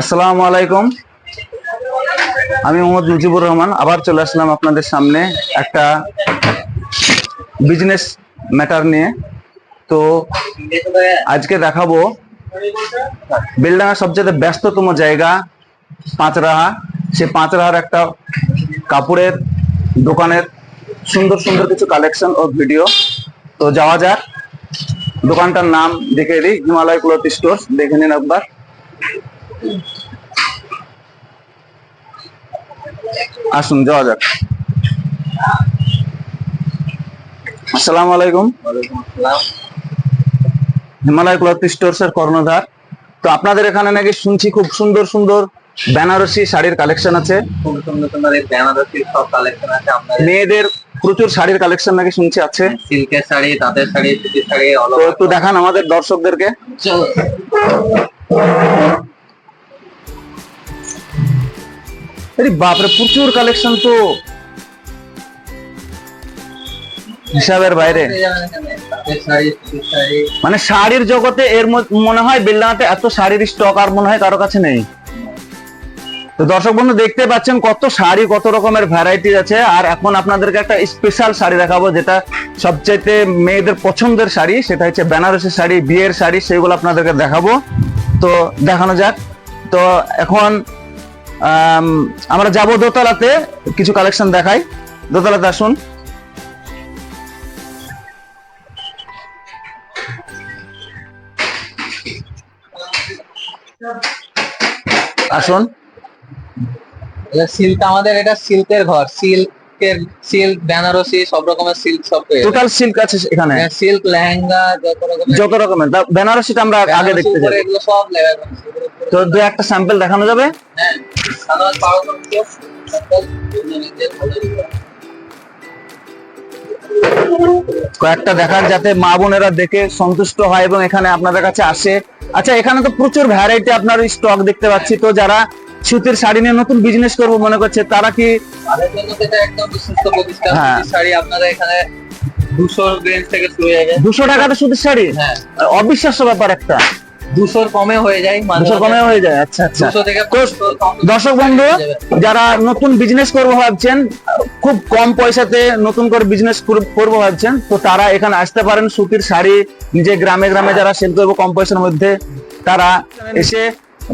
আসসালামু আলাইকুম। আমি মোহাম্মদ মুজিবুর রহমান। আবার চলে আসলাম আপনাদের সামনে একটা বিজনেস ম্যাটার নিয়ে। তো আজকে দেখাবো বেলডাঙ্গা সবচেয়ে ব্যস্ততম জায়গা পাঁচরাহা। সে পাঁচরাহার একটা কাপড়ের দোকানের সুন্দর সুন্দর কিছু কালেকশন ও ভিডিও তো যাওয়া যাক। দোকানটার নাম দেখে দিই। হিমালয় ক্লথ স্টোর দেখে নিন একবার। আসুন যাওয়া যাক। আসসালামু আলাইকুম। হিমালয় ক্লথ স্টোর্স এর কর্ণধার। তো আপনাদের এখানে নাকি শুনছি খুব সুন্দর সুন্দর বেনারসি শাড়ির কালেকশন আছে। খুব সুন্দর সুন্দর এই বেনারসির সব কালেকশন আছে। আপনাদের মেয়েদের প্রচুর শাড়ির কালেকশন নাকি শুনছি আছে। সিল্কের শাড়ি তাঁতের শাড়ি সুতির শাড়ি তো একটু দেখান আমাদের দর্শকদেরকে। আরে বাপরে, প্রচুর কালেকশন তো। হিসাবের বাইরে। মানে শাড়ির জগতে এর মনে হয় বেলডাঙাতে এত শাড়ির স্টক আর মনে হয় কারও কাছে নেই। তো দর্শক বন্ধু, দেখতে পাচ্ছেন কত শাড়ি, কত রকমের ভ্যারাইটি আছে। আর এখন আপনাদেরকে একটা স্পেশাল শাড়ি দেখাবো, যেটা সবচাইতে মেয়েদের পছন্দের শাড়ি। সেটা হচ্ছে বেনারসি শাড়ি, বিয়ের শাড়ি সেগুলো আপনাদেরকে দেখাবো। তো দেখানো যাক। তো এখন আমরা যাব দোতলাতে কিছু কালেকশন দেখাই। দোতলাতে আসুন। আসুন। সিল্ক আমাদের এটা সিল্কের ঘর সিল্কের সিল্ক বেনারসি সব রকমের সিল্ক সব টোটাল সিল্ক আছে এখানে। সিল্ক লেহেঙ্গা যত রকমের। যত রকমের। বেনারসিটা আমরা আগে দেখতে যাই। এগুলো সব তো দু একটা স্যাম্পল দেখানো যাবে? হ্যাঁ কয়েকটা দেখার যাতে মা বোনেরা দেখে সন্তুষ্ট হয় এবং এখানে আপনাদের কাছে আসে। আচ্ছা এখানে তো প্রচুর ভ্যারাইটি আপনার স্টক দেখতে পাচ্ছি। তো যারা সুতির শাড়ি নিয়ে নতুন বিজনেস করব মনে করছে তারা কি তাদের জন্য সেটা একদম বিশ্বস্ত প্রতিষ্ঠান হ্যাঁ। শাড়ি আপনারা এখানে দুশো টাকাতে সুতির শাড়ি? হ্যাঁ। অবিশ্বাস্য ব্যাপার একটা। দুশোর কমে হয়ে যায় মাঝে কমে হয়ে যায় আচ্ছা আচ্ছা। দুশো থেকে তো 500 কম- দর্শক বন্ধু যারা নতুন বিজনেস করব ভাবছেন খুব কম পয়সাতে নতুন করে বিজনেস করব ভাবছেন তো তারা এখানে আসতে পারেন সুতির শাড়ি নিজে গ্রামে গ্রামে যারা সেল করব কম পয়সার মধ্যে তারা এসে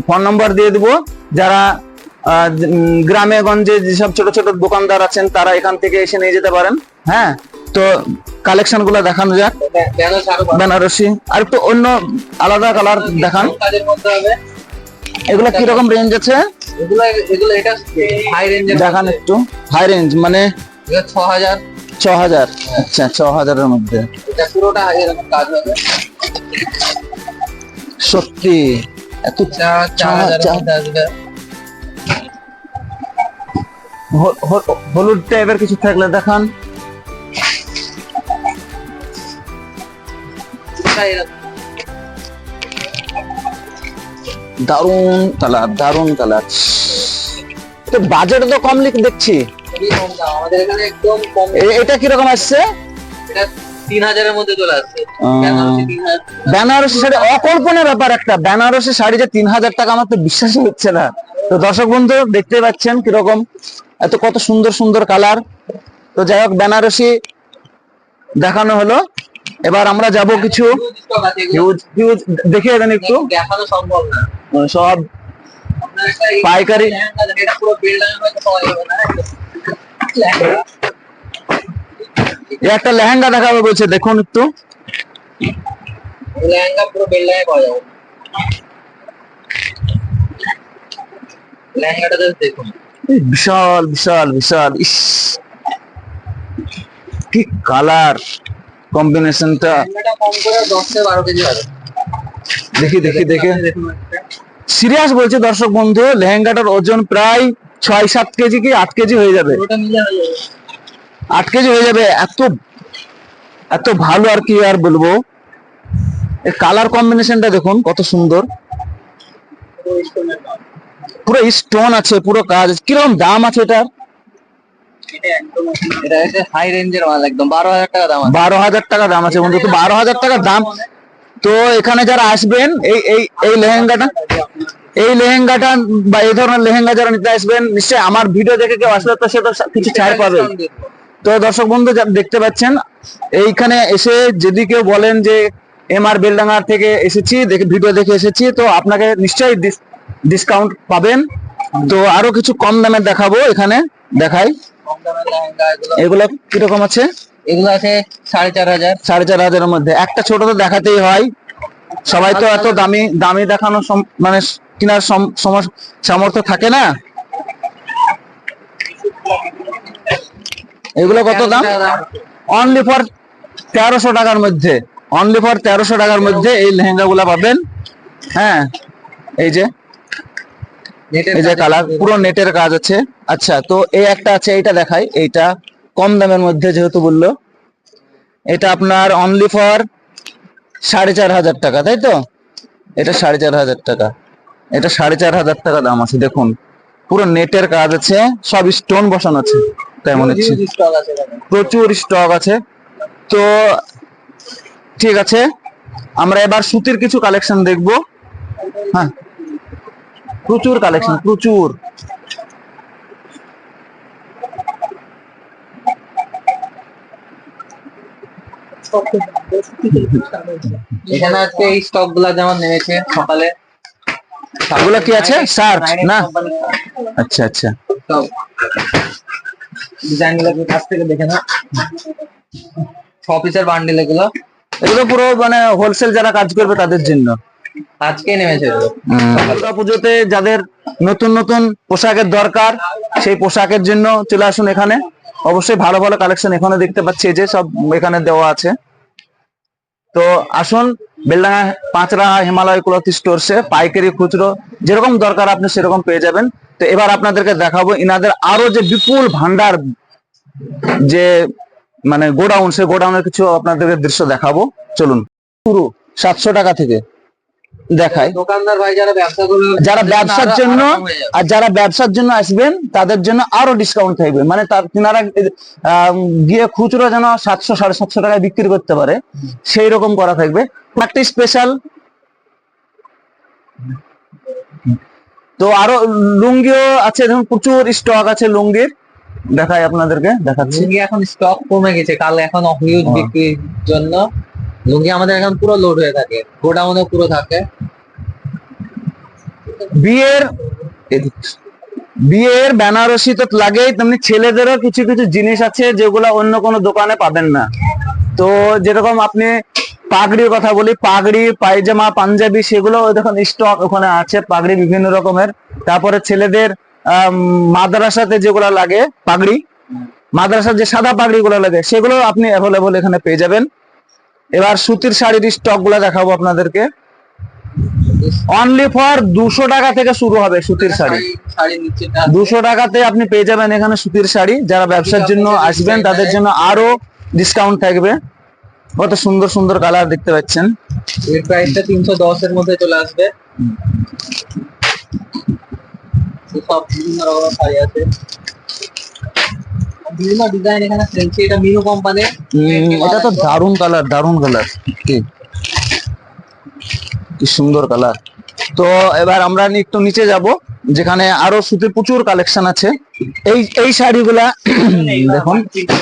ফোন নম্বর দিয়ে দিব। যারা গ্রামে গঞ্জে যেসব ছোট ছোট দোকানদার আছেন, তারা এখান থেকে এসে নিয়ে যেতে পারেন। হ্যাঁ? তো কালেকশনগুলো দেখানো যাক। বেনারসি। আরও একটু অন্য আলাদা কালার দেখান। এগুলো কীরকম রেঞ্জ আছে? দেখান একটু। হাই রেঞ্জ মানে ছ হাজার ছ হাজার আচ্ছা ছ হাজারের মধ্যে। সত্যি। চার চার হাজার আসবে। হলুদ টাইপের কিছু থাকলে দেখান। দারুণ কালার দারুণ কালার তো বাজেট তো কম লিখ দেখছি। আমাদের এখানে একদম কম এটা কীরকম আসছে? এটা তিন হাজারের মধ্যে চলে আসছে। বেনারসি শাড়ি অকল্পনীয় ব্যাপার একটা। বেনারসি শাড়ি যে তিন হাজার টাকা আমার তো বিশ্বাসই হচ্ছে না। তো দর্শক বন্ধু দেখতে পাচ্ছেন কীরকম এত কত সুন্দর সুন্দর কালার। তো যাই হোক বেনারসি দেখানো হলো। এবার আমরা যাব কিছু দেখিয়ে দেন একটু। দেখানো সম্ভব না। সব পাইকারি লেহেঙ্গা দেখেন, এটা পুরো বিল্ডার হয়তো পাওয়া যাবে না লেহেঙ্গা। এ একটা লেহেঙ্গা দেখাবে বলছে দেখুন একটু। লেহেঙ্গা পুরো বিল্ডারে পাওয়া যাবে। লেহেঙ্গাটা দেখুন। বিশাল বিশাল বিশাল ইস। কি কালার কম্বিনেশনটা। কম করে দশ থেকে বারো কেজি হবে। দেখি দেখি দেখে। সিরিয়াস বলছে দর্শক বন্ধু লেহেঙ্গাটার ওজন প্রায় ছয় সাত কেজি কি আট কেজি হয়ে যাবে। আট কেজি হয়ে যাবে। এত এত ভালো আর কি আর বলব? এই কালার কম্বিনেশনটা দেখুন কত সুন্দর। পুরো স্টোন আছে পুরো কাজ কীরকম দাম আছে এটার? এটা হচ্ছে হাই রেঞ্জের মাল একদম বারো হাজার টাকা দাম আছে। বারো হাজার টাকা দাম আছে বন্ধু। তো বারো হাজার টাকা দাম তো এখানে যারা আসবেন এই এই এই লেহেঙ্গাটা এই লেহেঙ্গাটা বা এই ধরনের লেহেঙ্গা যারা নিতে আসবেন নিশ্চয়ই আমার ভিডিও দেখে কেউ আসলে তো সে তো কিছু ছাড় পাবে। তো দর্শক বন্ধু দেখতে পাচ্ছেন এইখানে এসে যদি কেউ বলেন যে এম আর বেলডাঙ্গা থেকে এসেছি দেখে ভিডিও দেখে এসেছি তো আপনাকে নিশ্চয়ই ডিসকাউন্ট পাবেন। তো আরও কিছু কম দামে দেখাবো এখানে দেখাই। এগুলো কীরকম আছে? এগুলো আছে সাড়ে চার হাজার। সাড়ে চার হাজারের মধ্যে। একটা ছোট তো দেখাতেই হয়। সবাই তো এত দামি দামি দেখানো মানে কেনার সম- সামর্থ্য থাকে না। এগুলো কত দাম? অনলি ফর তেরোশো টাকার মধ্যে। অনলি ফর তেরোশো টাকার মধ্যে এই লেহেঙ্গা গুলা পাবেন। হ্যাঁ এই যে এই যে কালার পুরো নেটের কাজ আছে। আচ্ছা তো এই একটা আছে এইটা দেখাই। এইটা কম দামের মধ্যে যেহেতু বলল। এটা আপনার অনলি ফর সাড়ে চার হাজার টাকা তাই তো? এটা সাড়ে চার হাজার টাকা। এটা সাড়ে চার হাজার টাকা দাম আছে দেখুন। পুরো নেটের কাজ আছে সব স্টোন বসানো আছে। তাই মনে হচ্ছে। প্রচুর স্টক আছে। তো ঠিক আছে আমরা এবার সুতির কিছু কালেকশন দেখব। হ্যাঁ প্রচুর কালেকশন প্রচুর। এখানে আজকে এই স্টকগুলা যেমন নেমেছে সকালে। কি আছে? Shirt, না? আচ্ছা আচ্ছা। ডিজাইনগুলো কাছ থেকে দেখে না ছ পিসের বান্ডিল এগুলো। এগুলো পুরো মানে হোলসেল যারা কাজ করবে তাদের জন্য। আজকে নেমেছে দুর্গা পুজোতে যাদের নতুন নতুন পোশাকের দরকার সেই পোশাকের জন্য চলে আসুন এখানে। অবশ্যই ভালো ভালো কালেকশন এখানে দেখতে পাচ্ছি যে সব এখানে দেওয়া আছে। তো আসুন বেলডাঙ্গা পাঁচরা হিমালয় ক্লথ স্টোরসে পাইকারি খুচরো, যেরকম দরকার আপনি সেরকম পেয়ে যাবেন। তো এবার আপনাদেরকে দেখাবো, ইনাদের আরও যে বিপুল ভান্ডার যে মানে গোডাউন সে গোডাউনের কিছু আপনাদেরকে দৃশ্য দেখাবো। চলুন, শুরু, সাতশো টাকা থেকে। দেখাই। দোকানদার ভাই যারা ব্যবসা করবে যারা ব্যবসার জন্য। আর যারা ব্যবসার জন্য আসবেন তাদের জন্য আরও ডিসকাউন্ট থাকবে। মানে তার তিনারা গিয়ে খুচরো যেন সাতশো সাড়ে সাতশো টাকায় বিক্রি করতে পারে সেই রকম করা থাকবে। একটা স্পেশাল তো আরও লুঙ্গিও আছে দেখুন প্রচুর স্টক আছে লুঙ্গির। দেখাই আপনাদেরকে দেখাচ্ছি। এখন স্টক কমে গেছে কাল এখন হিউজ হ্যাঁ। বিক্রির জন্য। লুঙ্গি আমাদের এখন পুরো লোড হয়ে থাকে গোডাউনে পুরো থাকে। বিয়ের বিয়ের বেনারসি তো লাগেই, তেমনি ছেলেদেরও কিছু কিছু জিনিস আছে যেগুলো অন্য কোনো দোকানে পাবেন না। তো যেরকম আপনি পাগড়ির কথা বলি, পাগড়ি, পায়জামা, পাঞ্জাবি, সেগুলো দেখুন স্টক ওখানে আছে, পাগড়ি বিভিন্ন রকমের। তারপরে ছেলেদের মাদ্রাসাতে যেগুলো লাগে, পাগড়ি, মাদ্রাসার যে সাদা পাগড়ি গুলো লাগে, সেগুলো আপনি অ্যাভেলেবল এখানে পেয়ে যাবেন। এবার সুতির শাড়ির স্টকগুলা দেখাবো আপনাদেরকে। অনলি ফর দুশো টাকা থেকে শুরু হবে সুতির শাড়ি। দুশো টাকাতে আপনি পেয়ে যাবেন এখানে সুতির শাড়ি। যারা ব্যবসার জন্য আসবেন তাদের জন্য আরও ডিসকাউন্ট থাকবে। কত সুন্দর সুন্দর কালার দেখতে পাচ্ছেন। এর প্রাইসটা তিনশো দশের মধ্যে চলে আসবে। সব বিভিন্ন রকমের শাড়ি আছে। বিভিন্ন ডিজাইন এখানে ফ্রেন্সি এটা মিনু কোম্পানি এটা তো দারুণ কালার দারুণ কালার কি? কি সুন্দর কালার তো এবার আমরা একটু নিচে যাব যেখানে আরও সুতির প্রচুর কালেকশন আছে। এই এই শাড়িগুলা দেখুন।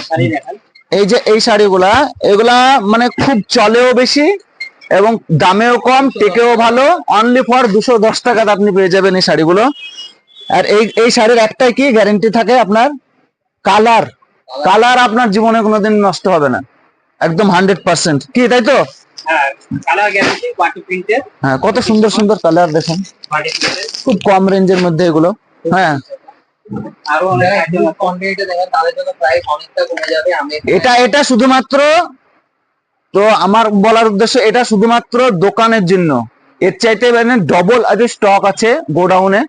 শাড়ি দেখান। এই যে এই শাড়িগুলা এগুলা মানে খুব চলেও বেশি এবং দামেও কম টেকেও ভালো। অনলি ফর দুশো দশ টাকাতে আপনি পেয়ে যাবেন এই শাড়িগুলো। আর এই এই শাড়ির একটাই কি গ্যারেন্টি থাকে আপনার? কালার কালার আপনার জীবনে কোনোদিন নষ্ট হবে না। একদম হান্ড্রেড পার্সেন্ট কি তাই তো? হ্যাঁ হ্যাঁ কত সুন্দর সুন্দর কালার দেখেন। খুব কম রেঞ্জের মধ্যে এগুলো। হ্যাঁ। এটা এটা শুধুমাত্র তো আমার বলার উদ্দেশ্য এটা শুধুমাত্র দোকানের জন্য। এর চাইতে মানে ডবল আজ স্টক আছে গোডাউনে।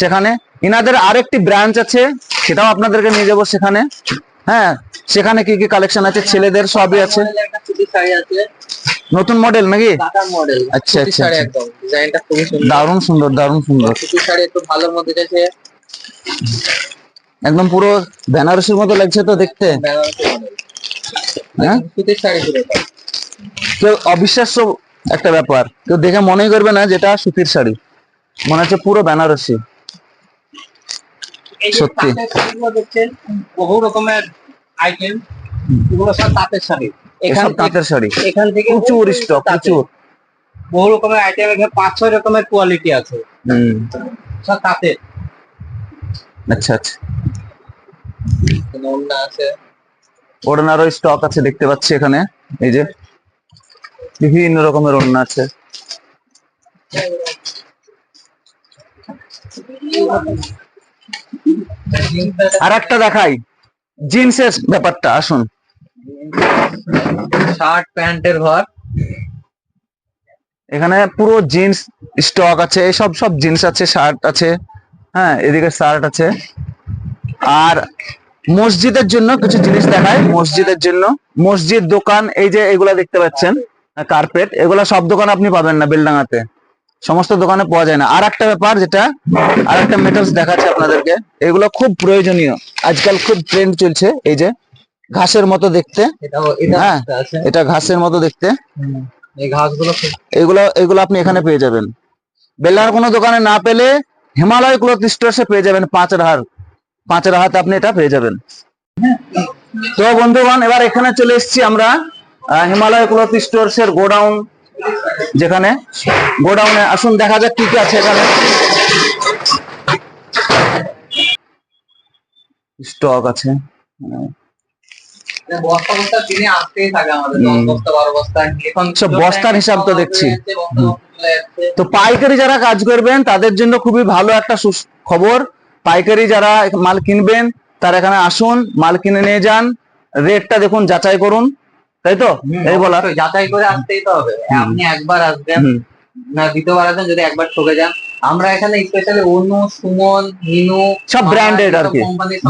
সেখানে। ইনাদের আরেকটি ব্রাঞ্চ আছে সেটাও আপনাদেরকে নিয়ে যাব সেখানে। হ্যাঁ সেখানে কি কি কালেকশন আছে? ছেলেদের সবই আছে। নতুন মডেল নাকি? মডেল আচ্ছা, আচ্ছা, আচ্ছা। ডিজাইনটা খুবই সুন্দর। দারুণ সুন্দর দারুণ সুন্দর। শাড়ি একটু ভালোর মধ্যে গেছে। একদম পুরো বেনারসির মতো লাগছে তো দেখতে। হ্যাঁ? তো অবিশ্বাস্য একটা ব্যাপার। কেউ দেখে মনেই করবে না যেটা সুতির শাড়ি। মনে হচ্ছে পুরো বেনারসি। সত্যি। দেখছেন বহু রকমের আইটেম এগুলো সব তাঁতের শাড়ি। এখান তাঁতের শাড়ি। এখান থেকে প্রচুর স্টক। প্রচুর। বহু রকমের আইটেম এখানে পাঁচ ছয় রকমের কোয়ালিটি আছে। সব তাঁতের। আচ্ছা আচ্ছা। ওড়না আছে। ওড়নারও স্টক আছে দেখতে পাচ্ছি এখানে। এই যে বিভিন্ন রকমের ওড়না আছে। আর একটা দেখাই। জিন্সের ব্যাপারটা আসুন। শার্ট প্যান্টের ঘর। এখানে পুরো জিন্স স্টক আছে সব সব জিন্স আছে শার্ট আছে হ্যাঁ এদিকে শার্ট আছে। আর মসজিদের জন্য কিছু জিনিস দেখায় মসজিদের জন্য। মসজিদ দোকান এই যে এগুলা দেখতে পাচ্ছেন কার্পেট এগুলা সব দোকান আপনি পাবেন না বেলডাঙ্গাতে। সমস্ত দোকানে পাওয়া যায় না। আর একটা ব্যাপার যেটা আর একটা মেটালস দেখাচ্ছে আপনাদেরকে। এগুলো খুব প্রয়োজনীয়। আজকাল খুব ট্রেন্ড চলছে এই যে ঘাসের মতো দেখতে। হ্যাঁ। এটা ঘাসের মতো দেখতে। এই ঘাসগুলো খুব এগুলো এগুলো আপনি এখানে পেয়ে যাবেন। বেলার কোনো দোকানে না পেলে হিমালয় ক্লথ স্টোরসে পেয়ে যাবেন পাঁচ রাহার পাঁচ রাহাতে আপনি এটা পেয়ে যাবেন। তো বন্ধুগণ এবার এখানে চলে এসেছি আমরা হিমালয় ক্লথ স্টোরস এর গোডাউন যেখানে গোডাউনে আসুন দেখা যাক কি কি আছে এখানে। স্টক আছে। সব বস্তার হিসাব তো দেখছি। তো পাইকারি যারা কাজ করবেন তাদের জন্য খুবই ভালো একটা খবর। পাইকারি যারা মাল কিনবেন তারা এখানে আসুন মাল কিনে নিয়ে যান। রেটটা দেখুন যাচাই করুন। তাই তো? এই অবশ্যই যাচাই করে আসতেই তো হবে। আপনি একবার আসবেন না দ্বিতীয়বার আসবেন যদি একবার ঠকে যান। আমরা এখানে স্পেশালি অনু সুমন হিনু সব ব্র্যান্ডেড আর কি।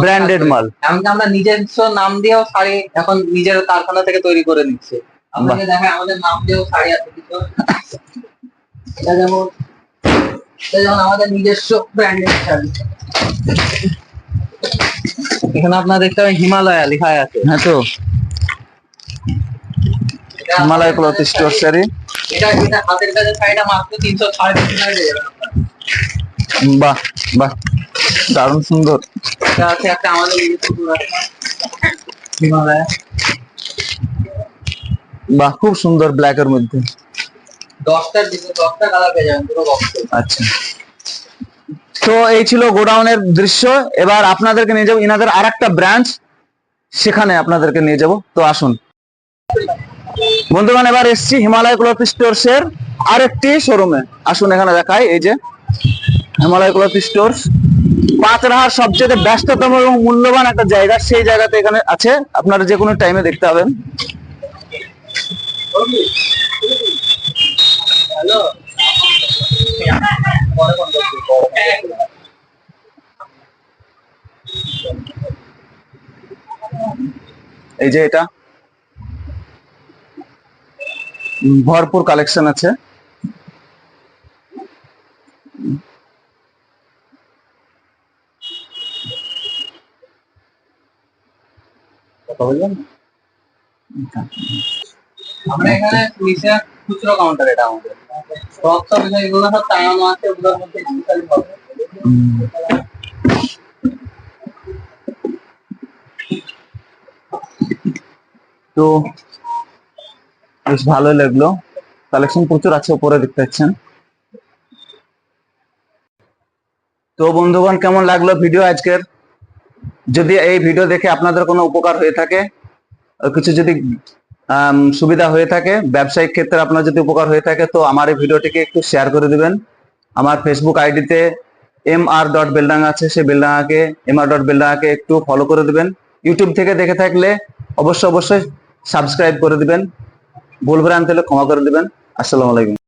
ব্র্যান্ডেড মাল। এমনকি আমরা নিজস্ব নাম দিয়েও শাড়ি এখন নিজের কারখানা থেকে তৈরি করে নিচ্ছে। আপনাকে দেখেন আমাদের নাম দিয়েও শাড়ি আছে কিছু এটা যেমন এটা যেমন আমাদের নিজস্ব ব্র্যান্ডেড শাড়ি। এখানে আপনার দেখতে পাবেন হিমালয়া লেখা আছে। হ্যাঁ তো। হিমালয় ক্লথ স্টোর শাড়ি এটা এটা হাতের কাছে শাড়িটা মাত্র তিনশো সাড়ে তিনশো টাকা দিয়ে দেবেন বাহ বাহ দারুণ সুন্দর এটা আছে একটা আমাদের নিজস্ব product, হিমালয়া বাহ খুব সুন্দর ব্ল্যাক এর মধ্যে দশটার দশটা কালার পেয়ে যাবেন পুরো বক্সে আচ্ছা তো এই ছিল গোডাউনের দৃশ্য এবার আপনাদেরকে নিয়ে যাব ইনাদের আর একটা ব্রাঞ্চ সেখানে আপনাদেরকে নিয়ে যাব তো আসুন বন্ধুগণ, এবার এসছি হিমালয় ক্লথ স্টোরস এর আরেকটি শোরুমে। আসুন এখানে দেখাই, এই যে হিমালয় ক্লথ স্টোরস। পাঁচরাহার সবচেয়ে ব্যস্ততম এবং মূল্যবান একটা জায়গা, সেই জায়গাতে এখানে আছে। আপনারা যে কোনো টাইমে দেখতে পাবেন। এই যে এটা। ভরপুর কালেকশন আছে। আমরা এখানে নিচে খুচরো কাউন্টার এটা আমাদের। সব সব এগুলো সব টাঙানো আছে ওগুলোর মধ্যে স্পেশালি হবে। তো বেশ ভালোই লাগল। কালেকশন প্রচুর আছে, উপরে দেখতে পাচ্ছেন। তো বন্ধুগণ, কেমন লাগল ভিডিও আজকের? যদি এই ভিডিও দেখে আপনাদের কোনো উপকার হয়ে থাকে কিছু যদি সুবিধা হয়ে থাকে, ব্যবসায়িক ক্ষেত্রে আপনার যদি উপকার হয়ে থাকে, তো আমার এই ভিডিওটিকে একটু শেয়ার করে দিবেন। আমার ফেসবুক আইডিতে এম আর ডট বেলডাঙ্গা আছে, সেই বেলডাঙ্গাকে এম আর ডট বেলডাঙ্গাকে একটু ফলো করে দিবেন। ইউটিউব থেকে দেখে থাকলে অবশ্যই অবশ্যই সাবস্ক্রাইব করে দিবেন। ভুল ভ্রান্তি হলে ক্ষমা করে দিবেন। আসসালামু আলাইকুম।